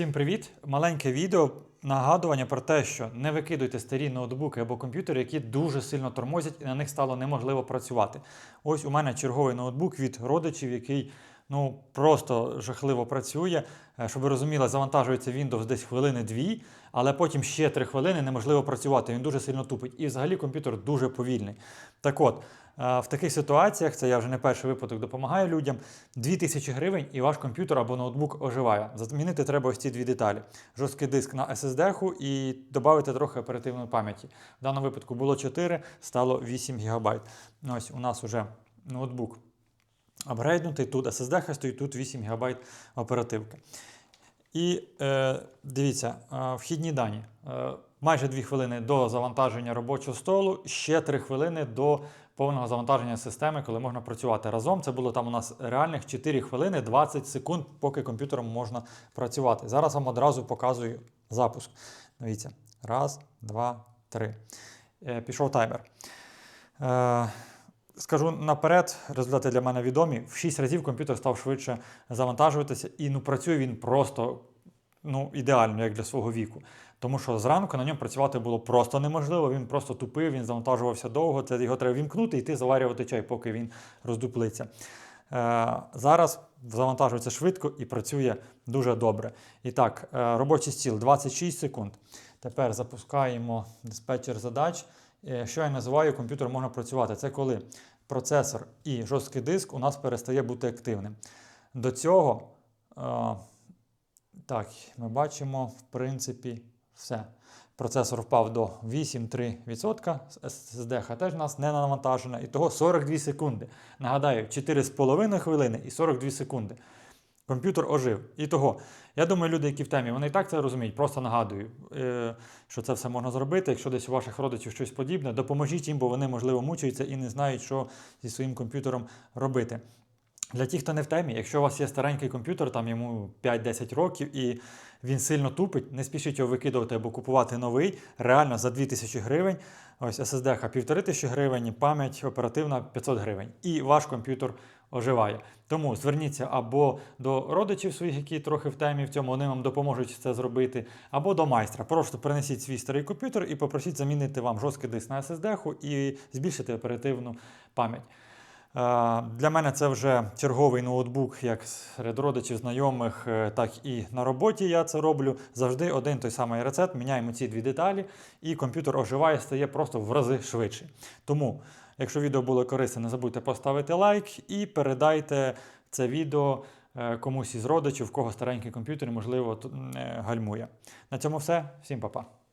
Всім привіт! Маленьке відео нагадування про те, що не викидуйте старі ноутбуки або комп'ютери, які дуже сильно тормозять і на них стало неможливо працювати. Ось у мене черговий ноутбук від родичів, який ну просто жахливо працює. Е, Щоб ви розуміли, завантажується Windows десь хвилини дві, але потім ще три хвилини неможливо працювати. Він дуже сильно тупить. І взагалі комп'ютер дуже повільний. Так от. е, В таких ситуаціях, це я вже не перший випадок допомагаю людям, 2000 гривень і ваш комп'ютер або ноутбук оживає. Замінити треба ось ці дві деталі: жорсткий диск на SSD і додати трохи оперативної пам'яті. В даному випадку було 4, стало 8 ГБ. Ось у нас вже ноутбук апгрейднутий, тут SSD стоїть, тут 8 ГБ оперативки. І е, дивіться, е, вхідні дані. Е, майже 2 хвилини до завантаження робочого столу, ще 3 хвилини до повного завантаження системи, коли можна працювати. Разом це було там у нас реальних 4 хвилини 20 секунд, поки комп'ютером можна працювати. Зараз вам одразу показую запуск. Дивіться. Раз, два, три. Е, пішов таймер. Е, Скажу наперед, результати для мене відомі. В 6 разів комп'ютер став швидше завантажуватися, і ну, працює він просто ну, ідеально, як для свого віку. Тому що зранку на ньому працювати було просто неможливо. Він просто тупив, він завантажувався довго. Це його треба вімкнути і йти заварювати чай, поки він роздуплиться. Е, зараз завантажується швидко і працює дуже добре. І так, е, робочий стіл 26 секунд. Тепер запускаємо диспетчер задач. Е, Що я називаю, комп'ютер можна працювати. Це коли процесор і жорсткий диск у нас перестає бути активним. До цього, е, так, ми бачимо, в принципі, все. Процесор впав до 8-3%, SSD теж у нас не навантажена, і того 42 секунди. Нагадаю, 4,5 хвилини і 42 секунди. Комп'ютер ожив. І того, я думаю, люди, які в темі, вони і так це розуміють. Просто нагадую, е, що це все можна зробити. Якщо десь у ваших родичів щось подібне, допоможіть їм, бо вони, можливо, мучаються і не знають, що зі своїм комп'ютером робити. Для тих, хто не в темі, якщо у вас є старенький комп'ютер, там йому 5-10 років, і він сильно тупить, не спішіть його викидувати або купувати новий, реально за 2000 гривень. Ось SSD 1500 гривень, пам'ять оперативна 500 гривень. І ваш комп'ютер оживає. Тому зверніться або до родичів своїх, які трохи в темі в цьому, вони вам допоможуть це зробити, або до майстра. Просто принесіть свій старий комп'ютер і попросіть замінити вам жорсткий диск на SSD і збільшити оперативну пам'ять. Е, Для мене це вже черговий ноутбук, як серед родичів, знайомих, е, так і на роботі я це роблю. Завжди один той самий рецепт. Міняємо ці дві деталі, і комп'ютер оживає, стає просто в рази швидше. Тому, якщо відео було корисне, не забудьте поставити лайк і передайте це відео е, комусь із родичів, в кого старенький комп'ютер, можливо, гальмує. На цьому все. Всім па-па.